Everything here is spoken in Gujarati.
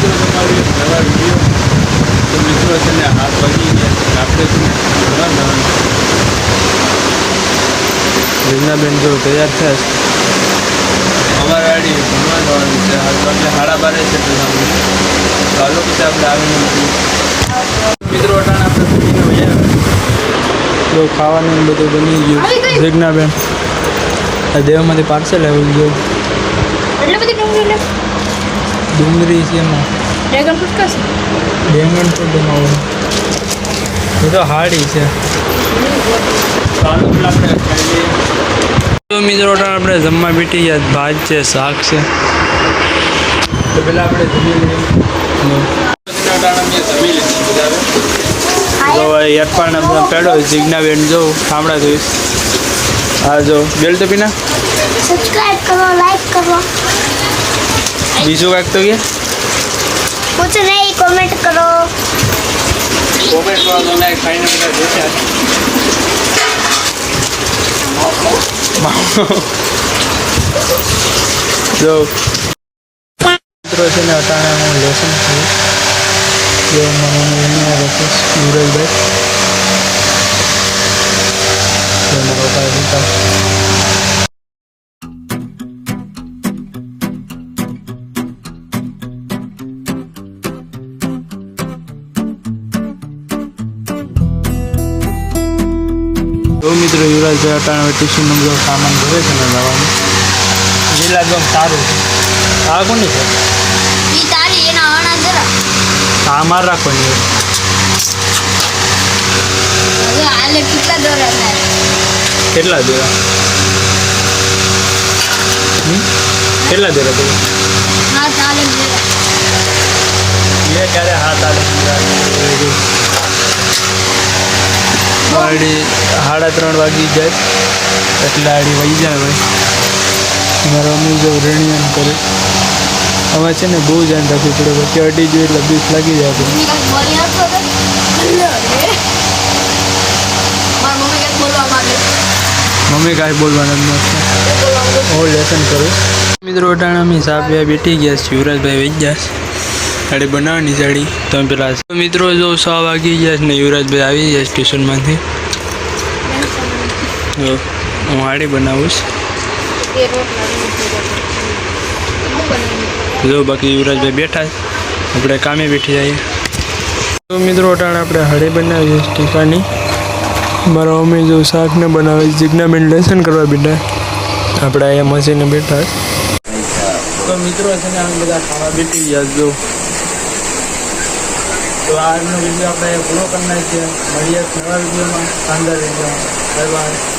મિત્રો તમારી નવા વીડિયો તો મિત્રો છે ને હાથ વાગી ગયા. આપણે છે ને નવા નવા રીનાબેન જો તૈયાર થયા અમારે આડી જમવા જવાનું છે હાલ આપણે હાડા બારે છે તો ચાલો પછી આપણે આવીને. મિત્રો અટાણ આપણે જો ખાવાનું બધું બની ગયું. રીનાબેન આ દેવમાંથી પાર્સલ આવી ગયું. એટલે બધી ડુંગળી છે એમાં. ફ્રૂટ કસ બેંગણ તો બનાવું. એ તો હાડી છે. તો મિત્રો આપણે જમવા બેઠી ગયા. ભાત છે શાક છે. તો પહેલાં આપણે જમી લઈએ. જમી પેડો જીજ્ઞાબેન જો સાંભળા જોઈશ. હા જો બેલ તો પીના? બીજું કાંઈક તો કે कुछ नहीं कमेंट करो કોમેન્ટમાં તો મેં ખાઈને બધા જોયા જો મિત્રો છે ને અટાણે હું લેસન કરું જો મને એની રસીસ જો મિત્રો યુવરાજભાઈ અટાણે ટ્યુશન નો બધો સામાન ભરે છે ને દવાનું લીલા એકદમ સારું છે આ કોની છે ये ताली ये ना आना जरा આ માર રાખવાની अरे आले कितना दौर है કેટલા દેવા હમ? કેટલા દેવા તમે हाँ ताले जरा એ ક્યારે હાથ આવે આડી સાડા ત્રણ વાગી જાય. એટલે આડી વહી જાય ભાઈ. મારો અમી જો રણિયન કરે. હવે છે ને બહુ ધ્યાન રાખવું પડે પછી અડી જોઈએ એટલે બીક લાગી જાય મમ્મી કાંઈ બોલવાના જ નથી હું લેસન કરું. મિત્રો અટાણા અમે સાપે બેઠી ગયા છે યુવરાજભાઈ વહી જાય સાડી બનાવવાની સાડી. તમે પેલા મિત્રો જો છ વાગી ગયા ને યુવરાજભાઈ આવી ગયા સ્ટેશનમાંથી. હું હાડી બનાવું જો બાકી યુવરાજભાઈ બેઠા આપણે કામે બેઠી જઈએ. તો મિત્રો અટાણે આપણે હાડી બનાવીએ ટીકાની. મારા મમ્મી જો શાકને બનાવે જીજ્ઞાબેન લેસન કરવા બેઠા આપણે અહીંયા મસીને બેઠા તો મિત્રો છે ને આમ બધા ખાવા બેઠી ગયા જો. તો આજનો વીડિયો આપણે પૂરો કરી નાખીએ. મળીએ નવા વિડીયોમાં. શાનદાર વિડીયોમાં. Bye bye.